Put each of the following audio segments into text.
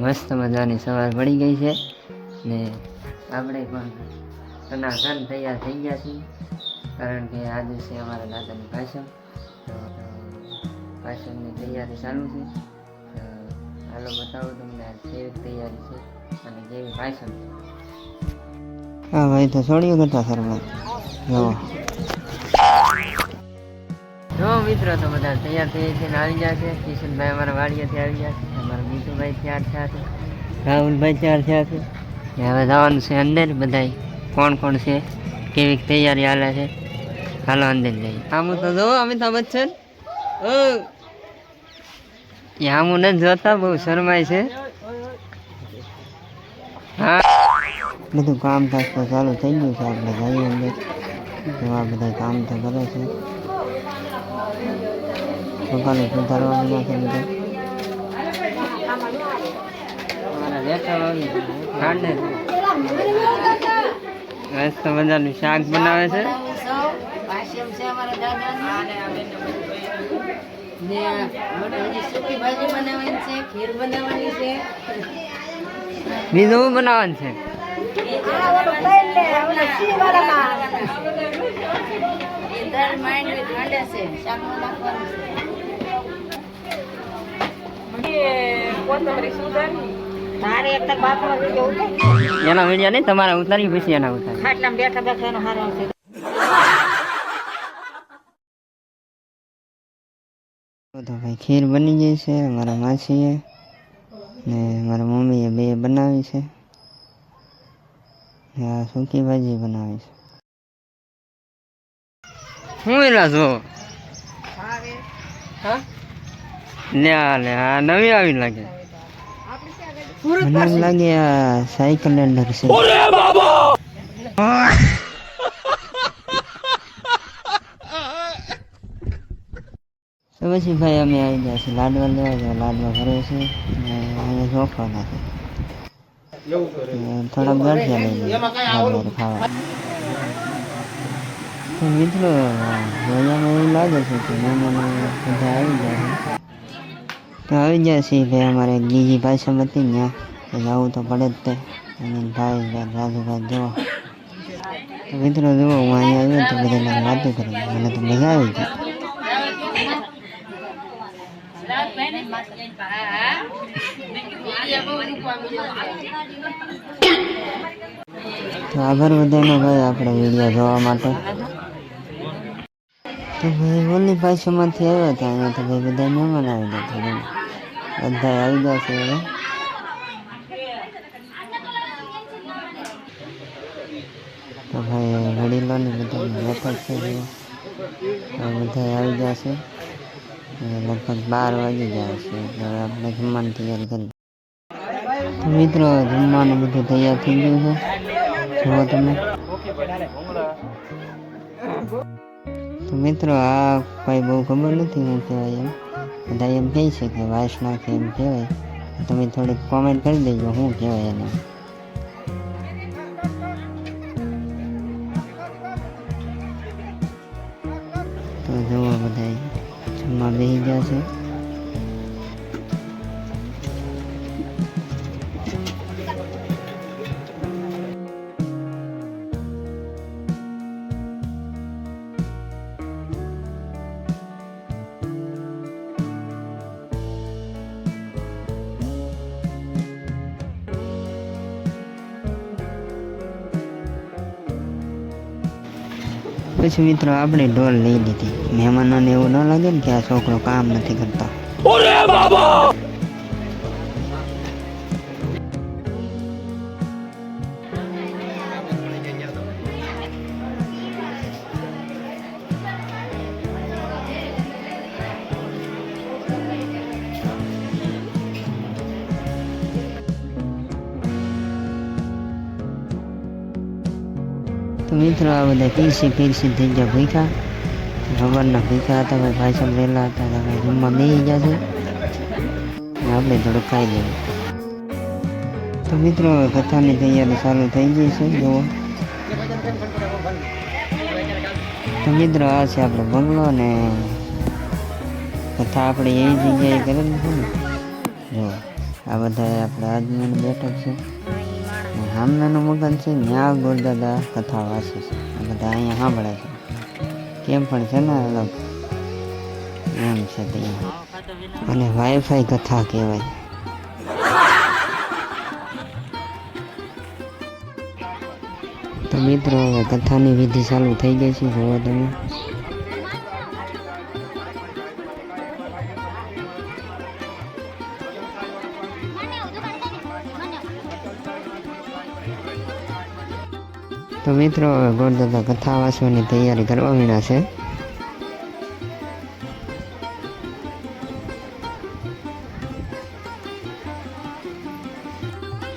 મસ્ત મજાની સવાર પડી ગઈ છે. ને આપણે પણ સનાતન તૈયાર થઈ ગયા છીએ. કારણ કે આજે છે અમારા દાદાની ભાષણ તો ભાષણની તૈયારી ચાલુ છે. હાલો બતાવો તમને આ કેવી તૈયારી છે અને કેવી ભાષણ છે. હા ભાઈ તો છોડ્યું કરતા સર જો. જો મિત્રો, તો બધા તૈયાર થઈ છે આવી ગયા છે. કિશનભાઈ અમારા વાડીએથી આવી ગયા છે. અમારા મીઠુભાઈ તૈયાર થયા છે. રાહુલભાઈ તૈયાર થયા છે. ને હવે જવાનું છે અંદર બધાય. કોણ કોણ છે? કેવી તૈયારી હાલે છે? હાલો અંદર જઈએ. આમ તો જો અમિતાભ બચ્ચન. ઓ. એ આમ નથી જોતા, બહુ શરમાય છે. હા. બધું કામ કાજ તો ચાલુ થઈ ગયું છે. આપણે જઈએ અંદર. એવા બધા કામ તો કરે છે. છે બધું. મસ્ત મજાનું શાક બનાવે છે. બીજું બનાવવાનું છે. તારે એક. એના વીડિયો નહીં તમારા ઉતારી પછી એના ઉતારી. ખાટલા બેઠા બેઠા એનો હારો આવશે. તો ભાઈ ખીર બની ગઈ છે મારા માસીએ ને મારા મમ્મીએ બે બનાવી છે. આ સૂકી ભાજી બનાવી છે. હું એલા જો લે આ લે આ નવી આવી લાગે. મને એમ લાગે આ સાયકલ અંદર છે. તો પછી ભાઈ અમે આવી ગયા છીએ લાડવા લેવા ગયા લાડવા ભરે છે ને અહીંયા ચોખા નાખે ને થોડા ગળ્યા લઈ લઈએ ખાવા. મિત્રો જોયામાં એવું લાગે છે કે મહેમાનો બધા આવી ગયા છે. તો આવી ગયા છીએ ભાઈ અમારે બીજી ભાષામાં હતી ને તો જવું તો પડે જ તે. અને ભાઈ રાજુભાઈ જુઓ તો મિત્રો જુઓ, હું અહીંયા આવ્યો તો બધાને વાતો કરું. મને તો મજા આવી ગઈ. તો આભાર બધાનો ભાઈ આપણે વીડિયો જોવા માટે. તો ભાઈ ઓલી ભાષામાંથી આવ્યા હતા, અહીંયા તો ભાઈ બધા મહેમાન આવી ગયા હતા બધા આવી ગયા છે હવે તો ભાઈ વડીલોને બધા બેઠક છે જુઓ. હવે બધા આવી ગયા છે હવે લગભગ બાર વાગી ગયા છે એટલે હવે આપણે જમવાની તૈયારી કરી તો મિત્રો જમવાનું બધું તૈયાર થઈ ગયું છે જુઓ તમે તો મિત્રો આ કઈ બહુ ખબર નથી હું કહેવાય એમ બધા એમ કહે છે કે વાસના એમ કહેવાય. તમે થોડીક કોમેન્ટ કરી દેજો, શું કહેવાય એને. તો જુઓ બધા જમવા બેસી ગયા છે. પછી મિત્રો આપણે ઢોલ લઈ લીધી. મહેમાનોને એવું ન લાગે ને કે આ છોકરો કામ નથી કરતો. તો મિત્રો, આ બધા પીરસી પીરસી થઈ ગયા ભૂખા ખબરના ભૂખા હતા, ભાઈ ભાઈ સાહેબ હતા તમે જમવા બેસી ગયા છે. આપણે થોડુંક ખાઈ લઈએ. તો મિત્રો કથાની તૈયારી ચાલુ થઈ ગઈ છે, જુઓ. તો મિત્રો, આ છે આપણો બંગલો ને કથા આપણે એ જગ્યાએ કરેલી છે ને. જો આ બધા આપણે આજનું બેઠક છે. ને સામનાનું મકાન છે ત્યાં ગોરદાદા કથા વાંચે છે. બધા અહીંયા સાંભળે છે. કેમ પણ છે ને, અલગ. એમ છે ત્યાં અને વાઈફાઈ કથા કહેવાય. તો મિત્રો, હવે કથાની વિધિ ચાલુ થઈ ગઈ છે, જોવો તમે. તો મિત્રો, હવે ગોળદાદા કથા વાંચવાની તૈયારી કરવા વીણા છે.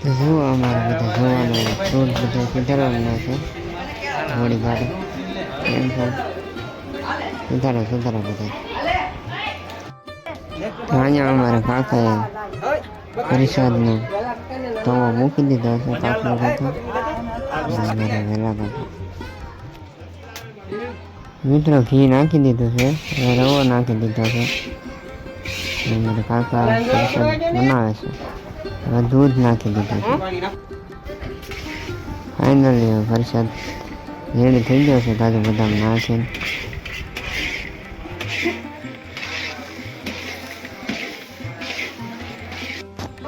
તો જુઓ બધા જોવાનું છે. થોડી ગાડી એમ સુધારો બધા. તો અહીંયા અમારા કાકાએ મૂકી દીધો છે, કાકનો કાકા. મિત્રો ઘી નાખી દીધું છે. રવો નાખી દીધો છે. મારા કાકા બનાવે છે હવે દૂધ નાખી દીધું છે ફાઇનલી વરસાદ રેડી થઈ ગયો છે કાજુ બદામ નાખીને.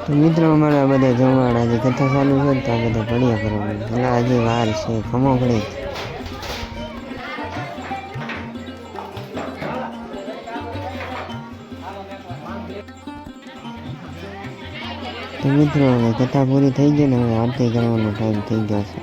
મિત્રો, અમારે બધા જમવાડા આજે કથા ચાલુ છે તો આ બધા પડ્યા કરવાનું એટલે આજે વાર છે ખમો પડે તો મિત્રો, હવે કથા પૂરી થઈ ગઈ ને, હવે આરતી કરવાનો ટાઈમ થઈ ગયો છે.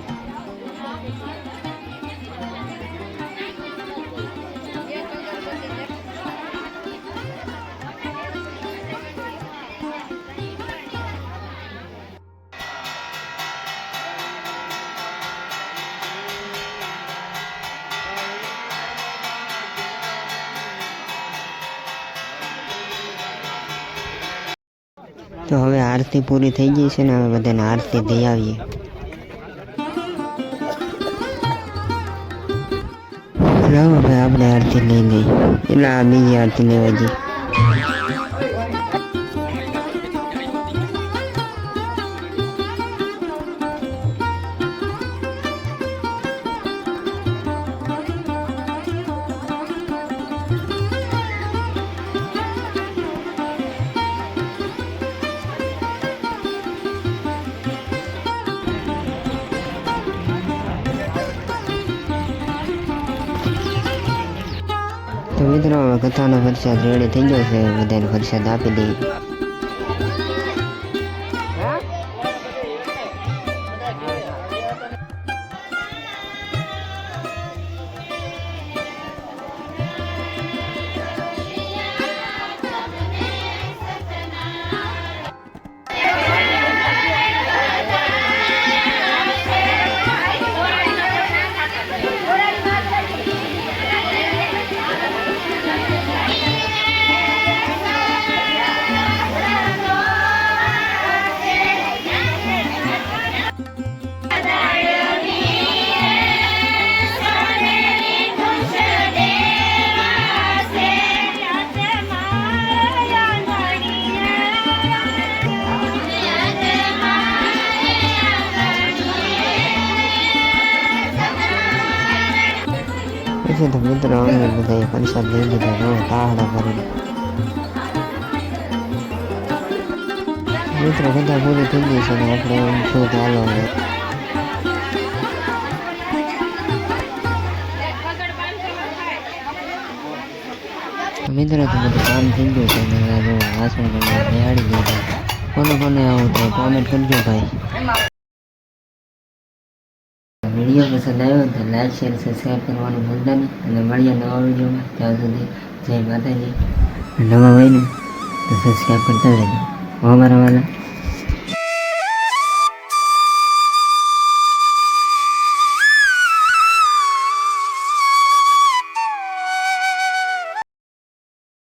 તો હવે આરતી પૂરી થઈ ગઈ છે ને હવે બધાને આરતી દઈ આવીએ. લાવો હવે આપણે આરતી લઈ લઈએ. એટલે આ બીજી આરતી લેવા જઈએ. મિત્રો હવે કથાનો પ્રસાદ રેડી થઈ ગયો છે બધાને પ્રસાદ આપી દઈએ પછી તો મિત્રો અમે બધા પૈસા લઈ લીધો જો તાહડા કરીને મિત્રો બધા પૂરી થઈ ગઈ છે ને આપણે એમ હવે તો મિત્રો તો બધું કામ થઈ ગયું છે ને જો વાસણ બેહાડી દીધા કોને કોને આવું તો કોમેન્ટ કરજો ભાઈ વીડિયો પસંદ આવ્યો તો લાઈક શેર સબસ્ક્રાઈબ કરવાનું ભૂલતા નહીં. અને મળીએ નવા વિડીયોમાં. ત્યાં સુધી જય માતાજી. નવા હોય ને તો સબસ્ક્રાઈબ કરતા રહેજો. હો મારા